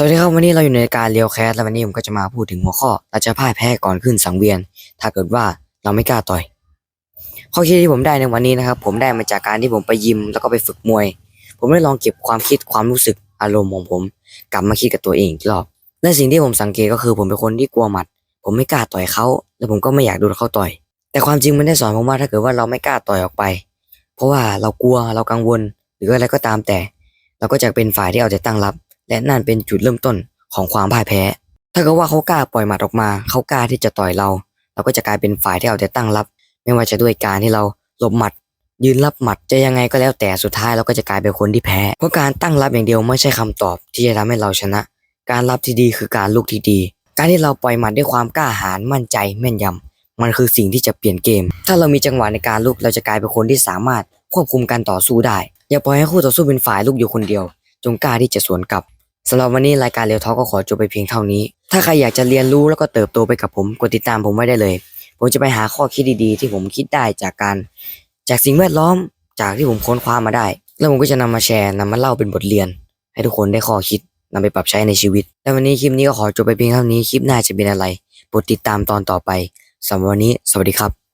สวัสดีครับวันนี้เราอยู่ในรายการเรียวแคสและวันนี้ผมก็จะมาพูดถึงหัวข้อเราจะพ่ายแพ้ก่อนขึ้นสังเวียน ถ้าเกิดว่าเราไม่กล้าต่อย ข้อคิดที่ผมได้ในวันนี้นะครับ ผมได้มาจากการที่ผมไปยิมแล้วก็ไปฝึกมวย ผมได้ลองเก็บความคิดความรู้สึกอารมณ์ของผม กลับมาคิดกับตัวเองอีกรอบและสิ่งที่ผมสังเกตก็คือผมเป็นคนที่กลัวหมัด ผมไม่กล้าต่อยเขาและผมก็ไม่อยากโดนเขาต่อย แต่ความจริงมันได้สอนผมว่าถ้าเกิดว่าเราไม่กล้าต่อยออกไป เพราะว่าเรากลัวเรากังวล หรืออะไรก็ตามแต่ เราก็จะเป็นฝ่ายที่เอาแต่ตั้งรับ และนั่นเป็นจุดเริ่มต้นของความพ่ายแพ้ ถ้าเกิดว่าเขากล้าปล่อยหมัดออกมา เขากล้าที่จะต่อยเรา เราก็จะกลายเป็นฝ่ายที่เอาแต่ตั้งรับ ไม่ว่าจะด้วยการที่เราหลบหมัด ยืนรับหมัดจะยังไงก็แล้วแต่สุดท้ายเราก็จะกลายเป็นคนที่แพ้ เพราะการตั้งรับอย่างเดียวไม่ใช่คำตอบ ที่จะทำให้เราชนะ การรับที่ดีคือการลุกที่ดี การที่เราปล่อยหมัดด้วยความกล้าหาญมั่นใจแม่นยำมันคือสิ่งที่จะเปลี่ยนเกม ถ้าเรามีจังหวะในการลุกเราจะกลายเป็นคนที่สามารถควบคุมการต่อสู้ได้ อย่าปล่อยให้คู่ต่อสู้เป็นฝ่ายลุกอยู่คนเดียว จงกล้าที่จะสวนกลับ สำหรับวันนี้รายการเรียวทอก็ขอจบไปเพียงเท่านี้ ถ้าใครอยากจะเรียนรู้แล้วก็เติบโตไปกับผมกดติดตามผมไว้ได้เลย ผมจะไปหาข้อคิดดีๆ ที่ผมคิดได้จากการ จากสิ่งแวดล้อมจากที่ผมค้นคว้ามาได้ แล้วผมก็จะนำมาแชร์นำมาเล่าเป็นบทเรียน ให้ทุกคนได้ข้อคิดนำไปปรับใช้ในชีวิต และวันนี้คลิปนี้ก็ขอจบไปเพียงเท่านี้คลิปหน้าจะเป็นอะไรโปรดติดตามตอนต่อไปสำหรับวันนี้ สวัสดีครับ